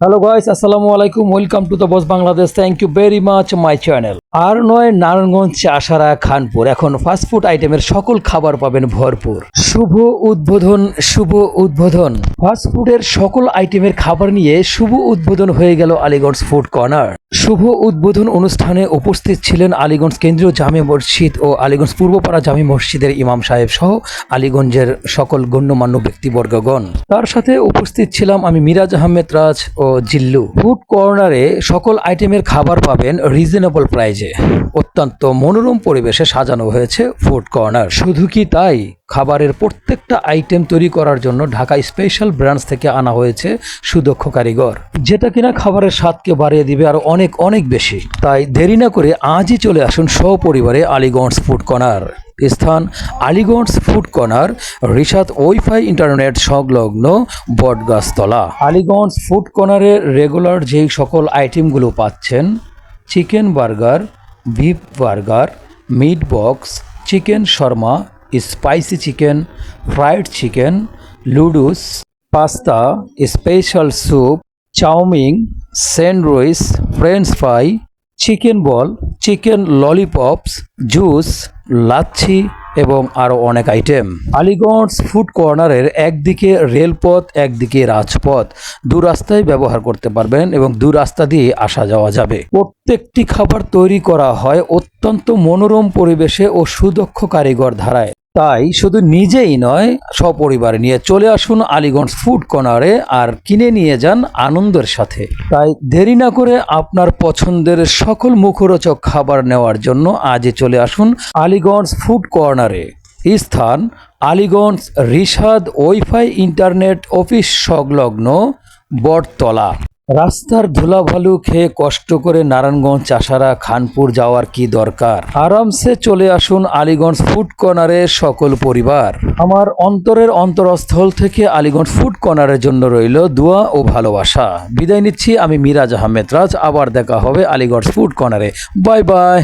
Hello guys আসসালামু আলাইকুম welcome to the boss Bangladesh thank you very much my channel আর নয়, নারায়ণগঞ্জ চাষারা খানপুর। এখন fast food আইটেমের সকল খাবার পাবেন ভরপুর। শুভ উদ্বোধন শুভ উদ্বোধন। ফাস্টফুডের সকল আইটেমের খাবার নিয়ে শুভ উদ্বোধন হয়ে গেল আলিগঞ্জ ফুড কর্নার শুভ উদ্বোধন অনুষ্ঠানে উপস্থিত ছিলেন আলিগঞ্জ কেন্দ্রীয় জামে মসজিদ ও আলিগঞ্জ পূর্বপাড়া জামে মসজিদের ইমাম সাহেব সহ আলীগঞ্জের সকল গণ্যমান্য ব্যক্তিবর্গগণ। তার সাথে উপস্থিত ছিলাম আমি মিরাজ আহমেদ রাজ ও জিল্লু। ফুড কর্নারে সকল আইটেমের খাবার পাবেন রিজনেবল প্রাইজে অত্যন্ত মনোরম পরিবেশে সাজানো হয়েছে ফুড কর্নার শুধু কি তাই? খাবারের প্রত্যেকটা আইটেম তৈরি করার জন্য ঢাকা স্পেশাল ব্রাঞ্চ থেকে আনা হয়েছে সুদক্ষ কারিগর। যেটা কিনা খাবারের স্বাদকে বাড়িয়ে দিবে আর অনেক অনেক বেশি। তাই দেরি না করে আজই চলে আসুন সপরিবারে আলিগঞ্জ ফুড কর্নার স্থান Aliganj food corner Rishad wifi internet সংলগ্ন বটগাছতলা। আলিগঞ্জ ফুড কর্নারের রেগুলার যেই সকল আইটেমগুলো পাচ্ছেন chicken burger beef burger meat box chicken shawarma spicy chicken fried chicken noodles pasta special soup chowmein sandwich French fry chicken ball chicken lollipops juice lassi এবং আরও অনেক আইটেম আলিগঞ্জ ফুড কর্নারের একদিকে রেলপথ, একদিকে রাজপথ। দু রাস্তায় ব্যবহার করতে পারবেন এবং দু রাস্তা দিয়ে আসা যাওয়া যাবে। প্রত্যেকটি খাবার তৈরি করা হয় অত্যন্ত মনোরম পরিবেশে ও সুদক্ষ কারিগর ধারায়। তাই শুধু নিজেই নয়, সপরিবারে নিয়ে চলে আসুন আলিগঞ্জ ফুড কর্নারে আর কিনে নিয়ে যান আনন্দের সাথে। তাই দেরি না করে আপনার পছন্দের সকল মুখরোচক খাবার নেওয়ার জন্য আজই চলে আসুন আলিগঞ্জ ফুড কর্নারে। স্থান Aliganj Rishad wifi internet office সংলগ্ন বটতলা। রাস্তার ধুলাভালু খেয়ে কষ্ট করে নারায়ণগঞ্জ চাষারা খানপুর যাওয়ার কি দরকার? আরামসে চলে আসুন আলিগঞ্জ ফুড কর্নারে সকল পরিবার। আমার অন্তরের অন্তরস্থল থেকে আলিগঞ্জ ফুড কর্নারের জন্য রইল দোয়া ও ভালোবাসা। বিদায় নিচ্ছি, আমি মিরাজ আহমেদ রাজ। আবার দেখা হবে আলিগঞ্জ ফুড কর্নারে। Bye bye.